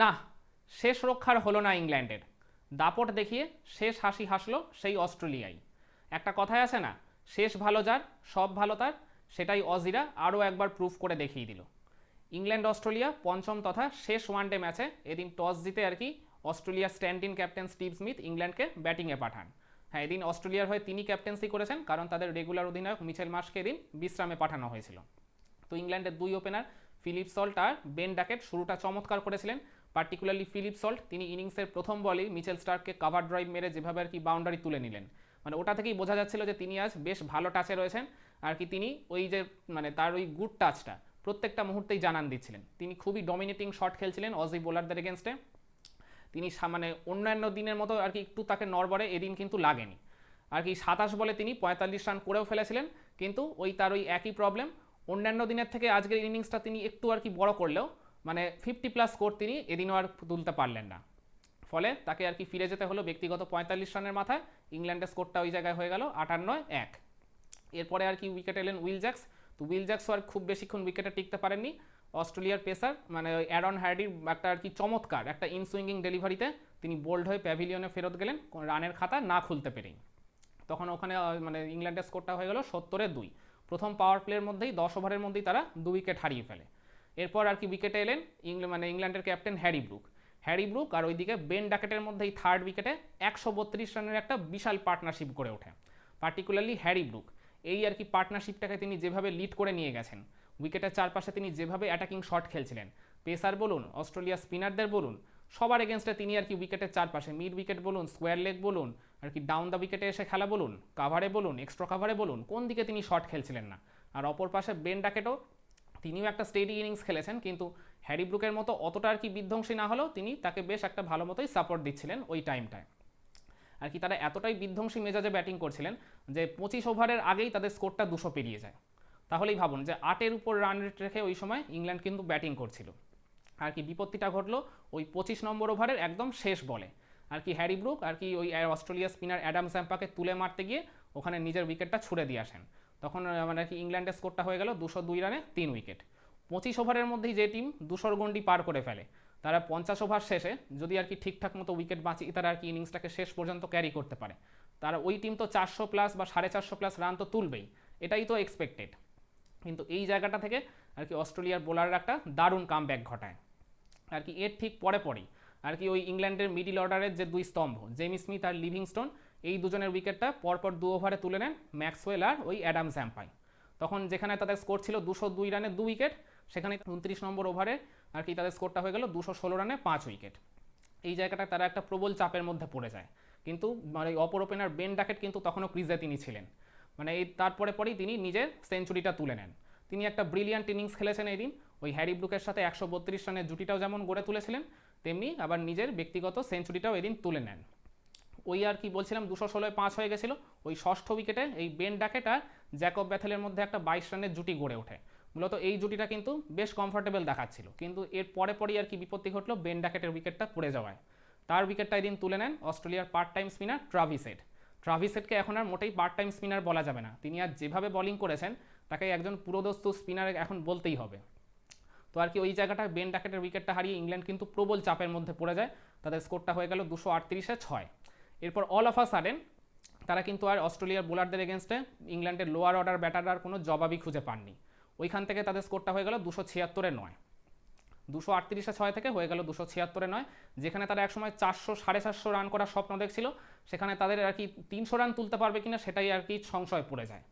না, শেষ রক্ষার হলো না ইংল্যান্ডের। দাপট দেখিয়ে শেষ হাসি হাসলো সেই অস্ট্রেলিয়াই। একটা কথাই আছে না, শেষ ভালো যার, সব ভালো তার, সেটাই অজিরা আরও একবার প্রুফ করে দেখিয়ে দিল। ইংল্যান্ড অস্ট্রেলিয়া পঞ্চম তথা শেষ ওয়ানডে ম্যাচে এদিন টস জিতে আর কি অস্ট্রেলিয়ার স্ট্যান্ডিং ক্যাপ্টেন স্টিভ স্মিথ ইংল্যান্ডকে ব্যাটিংয়ে পাঠান। হ্যাঁ এদিন অস্ট্রেলিয়ার হয়ে তিনি ক্যাপ্টেন্সি করেছেন কারণ তাদের রেগুলার অধিনায়ক মিচেল মাসকে এদিন বিশ্রামে পাঠানো হয়েছিল। তো ইংল্যান্ডের দুই ওপেনার ফিলিপ সল্ট আর বেন ডাকেট শুরুটা চমৎকার করেছিলেন। পার্টিকুলারলি ফিলিপ সল্ট, তিনি ইনিংসের প্রথম বলেই মিচেল স্টার্ককে কাভার ড্রাইভ মেরে যেভাবে আর কি বাউন্ডারি তুলে নিলেন। মানে ওটা থেকেই বোঝা যাচ্ছিল যে তিনি আজ বেশ ভালো টাচে রয়েছেন, আর কি তিনি ওই যে মানে তার ওই গুড টাচটা প্রত্যেকটা মুহূর্তেই জানান দিচ্ছিলেন। তিনি খুবই ডমিনেটিং শট খেলছিলেন অজি বোলারদের এগেনস্টে তিনি মানে অন্যান্য দিনের মতো আর কি একটু তাকে নড়বড়ে এদিন কিন্তু লাগেনি। আর কি সাতাশ বলে তিনি পঁয়তাল্লিশ রান করেও ফেলেছিলেন, কিন্তু ওই তার ওই একই প্রবলেম অন্যান্য দিনের থেকে আজকের ইনিংসটা তিনি একটু আর কি বড় করলেও মানে ফিফটি প্লাস স্কোর তিনি এদিনও আর তুলতে পারলেন না। ফলে তাকে আর কি ফিরে যেতে হলো ব্যক্তিগত পঁয়তাল্লিশ রানের মাথায়। ইংল্যান্ডের স্কোরটা ওই জায়গায় হয়ে গেল আটান্ন এক। এরপরে আর কি উইকেট এলেন উইল জ্যাক্স। তো উইল জ্যাক্সও আর খুব বেশিক্ষণ উইকেটে টিকতে পারেননি। অস্ট্রেলিয়ার পেসার মানে অ্যারন হ্যাডির একটা আর কি চমৎকার একটা ইনসুইঙ্গিং ডেলিভারিতে তিনি বোল্ড হয়ে প্যাভিলিয়নে ফেরত গেলেন রানের খাতা না খুলতে পেরেই। তখন ওখানে মানে ইংল্যান্ডের স্কোরটা হয়ে গেল সত্তরে দুই। প্রথম পাওয়ার প্লের মধ্যেই দশ ওভারের মধ্যেই তারা দু উইকেট হারিয়ে ফেলে। এরপর আর কি উইকেটে এলেন ইংল্যান্ড মানে ইংল্যান্ডের captain Harry Brook. Harry Brook আর ওইদিকে বেন ডাকেটের মধ্যেই থার্ড উইকেটে একশো বত্রিশ রানের একটা বিশাল পার্টনারশিপ করে ওঠে পার্টিকুলারলি হ্যারি ব্রুক। এই আর কি পার্টনারশিপটাকে তিনি যেভাবে লিড করে নিয়ে গেছেন উইকেটের চারপাশে তিনি যেভাবে অ্যাটাকিং শট খেলছিলেন পেসার বলুন অস্ট্রেলিয়া স্পিনারদের বলুন, সবার এগেনস্টে তিনি আর কি উইকেটের চারপাশে মিড উইকেট বলুন স্কোয়ার লেগ বলুন, আর কি ডাউন দ্য উইকেটে এসে খেলা বলুন কাভারে বলুন এক্সট্রা কাভারে বলুন, কোন দিকে তিনি শট খেলছিলেন না। আর অপর পাশে বেন ডাকেটও তিনিও একটা স্টেডি ইনিংস খেলেছেন, কিন্তু হ্যারি ব্রুকের মতো অতটা আর কি বিধ্বংসী না হলেও তিনি তাকে বেশ একটা ভালো মতোই সাপোর্ট দিচ্ছিলেন ওই টাইমটায় আর কি তারা এতটাই বিধ্বংসী মেজাজে ব্যাটিং করছিলেন যে পঁচিশ ওভারের আগেই তাদের স্কোরটা দুশো পেরিয়ে যায়। তাহলেই ভাবুন যে আটের উপর রান রেট রেখে ওই সময় ইংল্যান্ড কিন্তু ব্যাটিং করছিল। আর কি বিপত্তিটা ঘটলো ওই পঁচিশ নম্বর ওভারের একদম শেষ বলে। আর কি হ্যারি ব্রুক আর কি ওই অস্ট্রেলিয়া স্পিনার অ্যাডাম স্যাম্পাকে তুলে মারতে গিয়ে ওখানে নিজের উইকেটটা ছুড়ে দিয়ে আসেন। তখন মানে কি ইংল্যান্ডের স্কোরটা হয়ে গেল দুশো দুই রানে তিন উইকেট পঁচিশ ওভারের মধ্যেই যে টিম দুশোর গন্ডি পার করে ফেলে, তারা পঞ্চাশ ওভার শেষে যদি আর কি ঠিকঠাক মতো উইকেট বাঁচিয়ে তারা আর কি ইনিংসটাকে শেষ পর্যন্ত ক্যারি করতে পারে। তারা ওই টিম তো চারশো প্লাস বা সাড়ে চারশো প্লাস রান তো তুলবেই, এটাই তো এক্সপেক্টেড কিন্তু এই জায়গাটা থেকে আর কি অস্ট্রেলিয়ার বোলাররা একটা দারুণ কামব্যাক ঘটায়। আর কি এর ঠিক পরে পরেই আর কি ওই ইংল্যান্ডের মিডিল অর্ডারের যে দুই স্তম্ভ জেমি স্মিথ আর লিভিংস্টোন এই দুজনের উইকেটটা পরপর দু ওভারে তুলে নেন ম্যাক্সওয়েল আর ওই অ্যাডাম স্যাম্পাই। তখন যেখানে তাদের স্কোর ছিল দুশো দুই রানে দু উইকেট সেখানে উনত্রিশ নম্বর ওভারে আর কি তাদের স্কোরটা হয়ে গেল দুশো ষোলো রানে পাঁচ উইকেট এই জায়গাটায় তারা একটা প্রবল চাপের মধ্যে পড়ে যায়। কিন্তু মানে অপর ওপেনার বেন ডাকেট কিন্তু তখনও ক্রিজে তিনি ছিলেন। মানে এই তারপরে পরেই তিনি নিজের সেঞ্চুরিটা তুলে নেন। তিনি একটা ব্রিলিয়ান্ট ইনিংস খেলেছেন এই দিন। ওই হ্যারি ব্রুকের সাথে একশো বত্রিশ রানের জুটিটাও যেমন গড়ে তুলেছিলেন, তেমনি আবার নিজের ব্যক্তিগত সেঞ্চুরিটাও এদিন তুলে নেন। ওই আর কি বলছিলাম, দুশো ষোলোয় পাঁচ হয়ে গেছিল। ওই ষষ্ঠ উইকেটে এই বেন ডাকেট আর জ্যাকব ব্যাথেলের মধ্যে একটা বাইশ রানের জুটি গড়ে ওঠে। মূলত এই জুটিটা কিন্তু বেশ কমফোর্টেবল দেখাচ্ছিল। কিন্তু এর পরে পরেই আর কি বিপত্তি ঘটলো বেন ডাকেটের উইকেটটা পড়ে যাওয়ায়। তার উইকেটটা এদিন তুলে নেন অস্ট্রেলিয়ার part time spinner Travis Head ট্রাভিসেটকে এখন আর মোটেই পার্ট টাইম স্পিনার বলা যাবে না। তিনি আর যেভাবে বোলিং করেছেন, তাকে একজন পুরোদস্তু স্পিনার এখন বলতেই হবে। তো আর কি ওই জায়গাটায় বেন ডাকেটের উইকেটটা হারিয়ে ইংল্যান্ড কিন্তু প্রবল চাপের মধ্যে পড়ে যায়। তাদের স্কোরটা হয়ে গেল দুশো আটত্রিশে ছয়। এরপর অল অফ আ সাডেন তারা কিন্তু আর অস্ট্রেলিয়ার বোলারদের এগেনস্টে ইংল্যান্ডের লোয়ার অর্ডার ব্যাটাররা কোনো জবাবই খুঁজে পাননি। ওইখান থেকে তাদের স্কোরটা হয়ে গেল দুশো ছিয়াত্তরে নয়। দুশো আটত্রিশে ছয় থেকে হয়ে গেল দুশো ছিয়াত্তরে নয়, যেখানে তারা একসময় চারশো সাড়ে চারশো রান করার স্বপ্ন দেখছিল, সেখানে তাদের আর কি তিনশো রান তুলতে পারবে কিনা সেটাই আর কি সংশয় পড়ে যায়।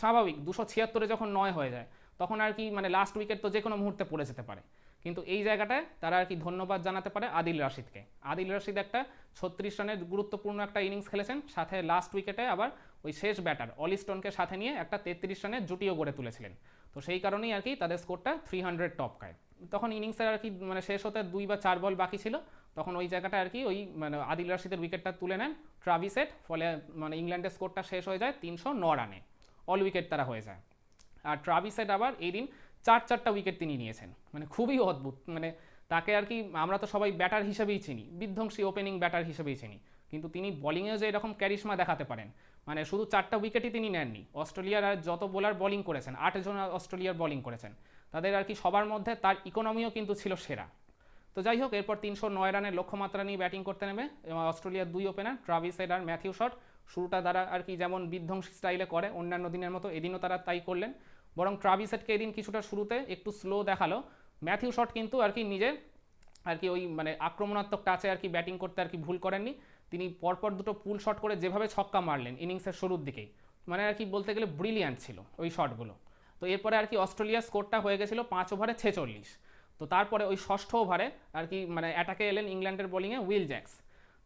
স্বাভাবিক, দুশো ছিয়াত্তরে যখন নয় হয়ে যায়, তখন আর কি মানে লাস্ট উইকেট তো যে কোনো মুহূর্তে পড়ে যেতে পারে। কিন্তু এই জায়গাটায় তারা আর কি ধন্যবাদ জানাতে পারে আদিল রাশিদকে। আদিল রাশিদ একটা ছত্রিশ রানের গুরুত্বপূর্ণ একটা ইনিংস খেলেছেন, সাথে লাস্ট উইকেটে আবার ওই শেষ ব্যাটার অলিস্টনকে সাথে নিয়ে একটা তেত্রিশ রানের জুটিও গড়ে তুলেছিলেন। তো সেই কারণেই আর কি তাদের স্কোরটা থ্রি হান্ড্রেড টপ খায় তখন ইনিংসের আর কি মানে শেষ হতে দুই বা চার বল বাকি ছিল, তখন ওই জায়গাটা আর কি ওই মানে আদিল রাশিদের উইকেটটা তুলে নেন ট্রাভিসেট ফলে মানে ইংল্যান্ডের স্কোরটা শেষ হয়ে যায় তিনশো ন রানে। অল উইকেট তারা হয়ে যায়। আর ট্রাভিসেট আবার এই দিন চার চারটা উইকেট তিনি নিয়েছেন। মানে খুবই অদ্ভুত। মানে তাকে আর কি আমরা তো সবাই ব্যাটার হিসেবেই চিনি। বিধ্বংসী ওপেনিং ব্যাটার হিসেবেই চিনি। কিন্তু তিনি বোলিংয়েও যে এরকম ক্যারিশমা দেখাতে পারেন। মানে শুধু চারটা উইকেটই তিনি নেননি। অস্ট্রেলিয়ার আর যত বোলার বোলিং করেছেন আটজন অস্ট্রেলিয়ার বোলিং করেছেন, তাদের আর কি সবার মধ্যে তার ইকোনমিও কিন্তু ছিল সেরা। তো যাই হোক, এরপর তিনশো নয় রানের লক্ষ্যমাত্রা নিয়ে ব্যাটিং করতে নেমে এবং অস্ট্রেলিয়ার দুই ওপেনার ট্রাভিস হেড আর ম্যাথিউ শট শুরুটা তারা আর কি যেমন বিধ্বংসী স্টাইলে করে, অন্যান্য দিনের মতো এদিনও তারা তাই করলেন। বরং ট্রাভিস হেডকে এদিন কিছুটা শুরুতে একটু স্লো দেখাল। ম্যাথিউ শট কিন্তু আর কি নিজে আর কি ওই মানে আক্রমণাত্মক টাচে আর কি ব্যাটিং করতে আর কি ভুল করেননি। তিনি পরপর দুটো পুল শট করে যেভাবে ছক্কা মারলেন ইনিংসের শুরুর দিকেই মানে আর কি বলতে গেলে ব্রিলিয়ান্ট ছিল ওই শটগুলো তো এরপরে আর কি অস্ট্রেলিয়ার স্কোরটা হয়ে গেছিল পাঁচ ওভারে ছেচল্লিশ। তো তারপরে ওই ষষ্ঠ ওভারে আর কি মানে অ্যাটাকে এলেন ইংল্যান্ডের বোলিংয়ে উইল জ্যাক্স।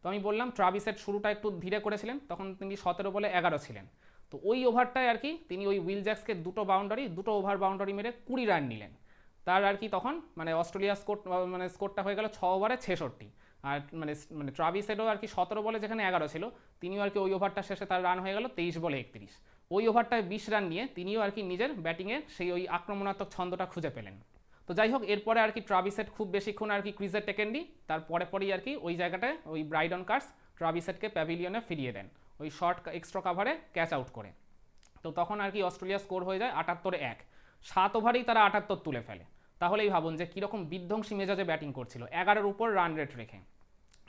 তো আমি বললাম ট্রাভিসের শুরুটা একটু ধীরে করেছিলেন, তখন তিনি সতেরো বলে এগারো ছিলেন। তো ওই ওভারটায় আর কি তিনি ওই উইল জ্যাক্সকে দুটো বাউন্ডারি দুটো ওভার বাউন্ডারি মেরে কুড়ি রান নিলেন। তার আর কি তখন মানে অস্ট্রেলিয়া স্কোর মানে স্কোরটা হয়ে গেল ছ ওভারে ছেষট্টি। আর মানে মানে ট্রাভিসেরও আর কি সতেরো বলে যেখানে এগারো ছিল, তিনিও আর কি ওই ওভারটা শেষে তার রান হয়ে গেল তেইশ বলে একত্রিশ। ওই ওভারটায় বিশ রান নিয়ে তিনিও আর কি নিজের ব্যাটিংয়ে সেই ওই আক্রমণাত্মক ছন্দটা খুঁজে পেলেন। তো যাই হোক, এরপরে আর কি ট্রাভিসেট খুব বেশিক্ষণ আর কি ক্রিজে টেকেননি তার পরে পরেই আর কি ওই জায়গাটায় ওই ব্রাইডন কার্স ট্রাভিসেটকে প্যাভিলিয়নে ফিরিয়ে দেন। ওই শর্ট এক্সট্রা কাভারে ক্যাচ আউট করে। তো তখন আর কি অস্ট্রেলিয়া স্কোর হয়ে যায় আটাত্তরে এক। সাত ওভারেই তারা আটাত্তর তুলে ফেলে। তাহলেই ভাবুন যে কীরকম বিধ্বংসী মেজাজে ব্যাটিং করছিল। এগারোর উপর রান রেট রেখে।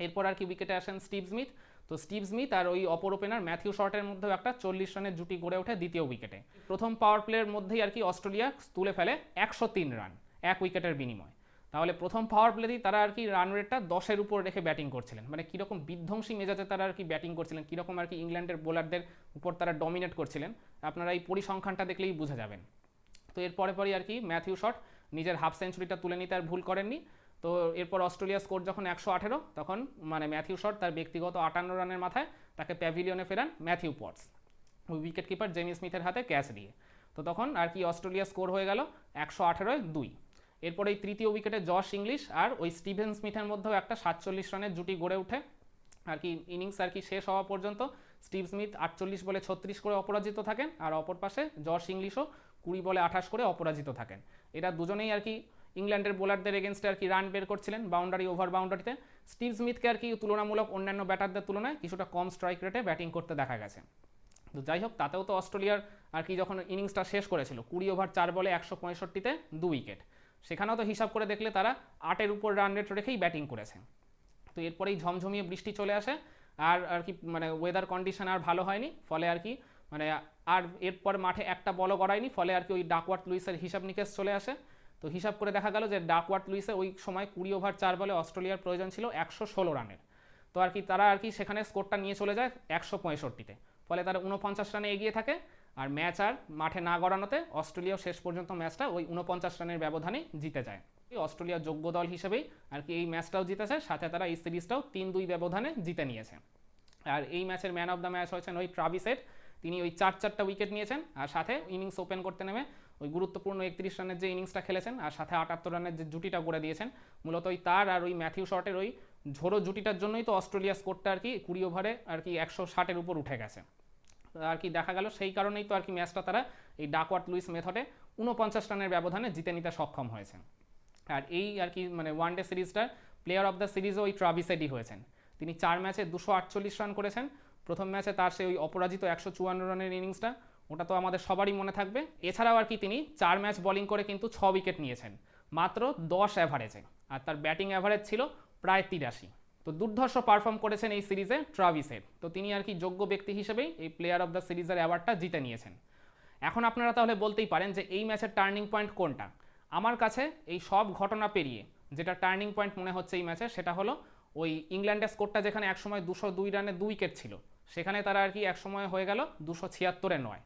এরপর আর কি উইকেটে আসেন স্টিভ স্মিথ। তো স্টিভ স্মিথ আর ওই অপর ওপেনার ম্যাথিউ শর্টের মধ্যেও একটা চল্লিশ রানের জুটি গড়ে ওঠে দ্বিতীয় উইকেটে প্রথম পাওয়ার প্লের মধ্যেই আর কি অস্ট্রেলিয়া তুলে ফেলে একশো তিন রান এক উইকেটের বিনিময়। তাহলে প্রথম পাওয়ার প্লেতেই তারা আর কি রান রেটটা দশের উপর রেখে ব্যাটিং করছিলেন। মানে কীরকম বিধ্বংসী মেজাজে তারা আর কি ব্যাটিং করছিলেন, কীরকম আর কি ইংল্যান্ডের বোলারদের উপর তারা ডমিনেট করছিলেন, আপনারা এই পরিসংখ্যানটা দেখলেই বুঝে যাবেন। তো এর পরে পরই আর কি ম্যাথিউ শট নিজের হাফ সেঞ্চুরিটা তুলে নিতে আর ভুল করেননি। তো এরপর অস্ট্রেলিয়া স্কোর যখন একশো আঠেরো, তখন মানে ম্যাথিউ শট তার ব্যক্তিগত আটান্ন রানের মাথায় তাকে প্যাভিলিয়নে ফেরান ম্যাথিউ পটস ওই উইকেট কিপার জেমি স্মিথের হাতে ক্যাচ দিয়ে। তো তখন আর কি অস্ট্রেলিয়া স্কোর হয়ে গেল একশো আঠেরোয় দুই। এরপর এই তৃতীয় উইকেটে জশ ইংলিশ আর ওই স্টিভেন স্মিথের মধ্যেও একটা সাতচল্লিশ রানের জুটি গড়ে ওঠে। আর কি ইনিংস আর কি শেষ হওয়া পর্যন্ত স্টিভ স্মিথ আটচল্লিশ বলে ছত্রিশ করে অপরাজিত থাকেন আর অপর পাশে জশ ইংলিশও কুড়ি বলে আঠাশ করে অপরাজিত থাকেন। এরা দুজনেই আর কি ইংল্যান্ডের বোলারদের এগেনস্টে আর কি রান বের করছিলেন বাউন্ডারি ওভার বাউন্ডারিতে স্টিভ স্মিথকে আর কি তুলনামূলক অন্যান্য ব্যাটারদের তুলনায় কিছুটা কম স্ট্রাইক রেটে ব্যাটিং করতে দেখা গেছে। তো যাই হোক, তাতেও তো অস্ট্রেলিয়ার আর কি যখন ইনিংসটা শেষ করেছিল, কুড়ি ওভার চার বলে একশো পঁয়ষট্টিতে দু উইকেট সেখানেও তো হিসাব করে দেখলে তারা আটের উপর রান রেট রেখেই ব্যাটিং করেছে। তো এরপরেই ঝমঝমিয়ে বৃষ্টি চলে আসে। আর আর কি মানে ওয়েদার কন্ডিশন আর ভালো হয়নি। ফলে আর কি মানে আর এরপর মাঠে একটা বলও গড়ায়নি। ফলে আর কি ওই ডাকওয়ার্ট লুইসের হিসাব নিকেশ চলে আসে। তো হিসাব করে দেখা গেল যে ডাকওয়ার্ট লুইসে ওই সময় কুড়ি ওভার চার বলে অস্ট্রেলিয়ার প্রয়োজন ছিল একশো ষোলো রানের তো আর কি তারা আর কি সেখানে স্কোরটা নিয়ে চলে যায় একশো পঁয়ষট্টিতে। ফলে তারা উনপঞ্চাশ রানে এগিয়ে থাকে। আর ম্যাচ আর মাঠে না গড়ানোতে অস্ট্রেলিয়াও শেষ পর্যন্ত ম্যাচটা ওই উনপঞ্চাশ রানের ব্যবধানে জিতে যায়। অস্ট্রেলিয়ার যোগ্য দল হিসেবেই আর কি এই ম্যাচটাও জিতেছে, সাথে তারা এই সিরিজটাও তিন দুই ব্যবধানে জিতে নিয়েছে। আর এই ম্যাচের ম্যান অফ দ্য ম্যাচ হয়েছেন ওই ট্রাভিসের তিনি ওই চার চারটা উইকেট নিয়েছেন আর সাথে ইনিংস ওপেন করতে নেমে ওই গুরুত্বপূর্ণ একত্রিশ রানের যে ইনিংসটা খেলেছেন আর সাথে আটাত্তর রানের যে জুটিটা করে দিয়েছেন, মূলত ওই তার আর ওই ম্যাথিউ শর্টের ওই ঝোড়ো জুটিটার জন্যই তো অস্ট্রেলিয়া স্কোরটা আর কি কুড়ি ওভারে আর কি একশো ষাটের উপর উঠে গেছে। আর কি দেখা গেল, সেই কারণেই তো আর কি ম্যাচটা তারা এই ডাকওয়ার্ট লুইস মেথডে উনপঞ্চাশ রানের ব্যবধানে জিতে নিতে সক্ষম হয়েছে আর এই আর কি মানে ওয়ান ডে সিরিজটার প্লেয়ার অফ দ্য সিরিজও ওই ট্রাভিসেডি হয়েছেন। তিনি চার ম্যাচে দুশো আটচল্লিশ রান করেছেন। প্রথম ম্যাচে তার সেই ওই অপরাজিত একশো চুয়ান্ন রানের ইনিংসটা, ওটা তো আমাদের সবারই মনে থাকবে। এছাড়াও আর কি তিনি চার ম্যাচ বোলিং করে কিন্তু ছ উইকেট নিয়েছেন। মাত্র দশ অ্যাভারেজে আর তার ব্যাটিং অ্যাভারেজ ছিল প্রায় তিরাশি। তো দুর্ধর্ষ পারফর্ম করেছেন এই সিরিজে ট্রাভিসের তো তিনি আর কি যোগ্য ব্যক্তি হিসেবেই এই প্লেয়ার অফ দ্য সিরিজের অ্যাওয়ার্ডটা জিতে নিয়েছেন। এখন আপনারা তাহলে বলতেই পারেন যে এই ম্যাচের টার্নিং পয়েন্ট কোনটা? আমার কাছে এই সব ঘটনা পেরিয়ে যেটা টার্নিং পয়েন্ট মনে হচ্ছে এই ম্যাচে সেটা হলো ওই ইংল্যান্ডের স্কোরটা যেখানে একসময় দুশো দুই রানে দুই উইকেট ছিল, সেখানে তারা আর কি একসময় হয়ে গেল দুশো ছিয়াত্তরে নয়।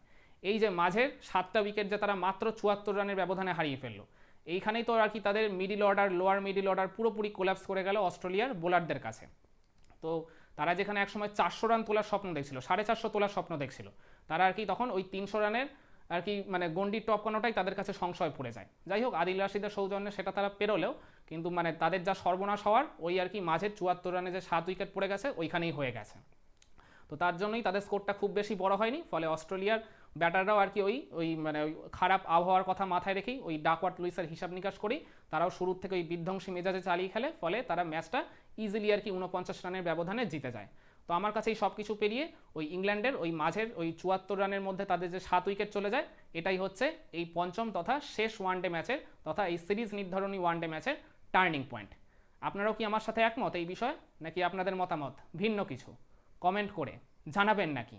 এই যে মাঝের সাতটা উইকেট যে তারা মাত্র চুয়াত্তর রানের ব্যবধানে হারিয়ে ফেলল এইখানেই তো আর কি তাদের middle order lower middle order পুরোপুরি কোলাপস করে গেল অস্ট্রেলিয়ার বোলারদের কাছে। তো তারা যেখানে একসময় চারশো রান তোলার স্বপ্ন দেখছিল, সাড়ে চারশো তোলার স্বপ্ন দেখছিল, তারা আর কি তখন ওই তিনশো রানের আর কি মানে গন্ডির টপকানোটাই তাদের কাছে সংশয় পড়ে যায়। যাই হোক, আদিল রাশিদের সৌজন্যে সেটা তারা পেরোলেও, কিন্তু মানে তাদের যা সর্বনাশ হওয়ার ওই আর কি মাঝের চুয়াত্তর রানে যে সাত উইকেট পড়ে গেছে, ওইখানেই হয়ে গেছে। তো তার জন্যই তাদের স্কোরটা খুব বেশি বড় হয়নি, ফলে অস্ট্রেলিয়ার ব্যাটাররাও আর কি ওই ওই মানে ওই খারাপ আবহাওয়ার কথা মাথায় রেখেই ওই ডাকওয়ার্ট লুইসের হিসাব নিকাশ করেই তারাও শুরুর থেকে ওই বিধ্বংসী মেজাজে চালিয়ে খেলে, ফলে তারা ম্যাচটা ইজিলি আর কি উনপঞ্চাশ রানের ব্যবধানে জিতে যায়। তো আমার কাছে এই সব কিছু পেরিয়ে ওই ইংল্যান্ডের ওই মাঝের ওই চুয়াত্তর রানের মধ্যে তাদের যে সাত উইকেট চলে যায়, এটাই হচ্ছে এই পঞ্চম তথা শেষ ওয়ানডে ম্যাচের তথা এই সিরিজ নির্ধারণী ওয়ানডে ম্যাচের টার্নিং পয়েন্ট আপনারাও কি আমার সাথে একমত এই বিষয়ে, নাকি আপনাদের মতামত ভিন্ন কিছু? কমেন্ট করে জানাবেন নাকি?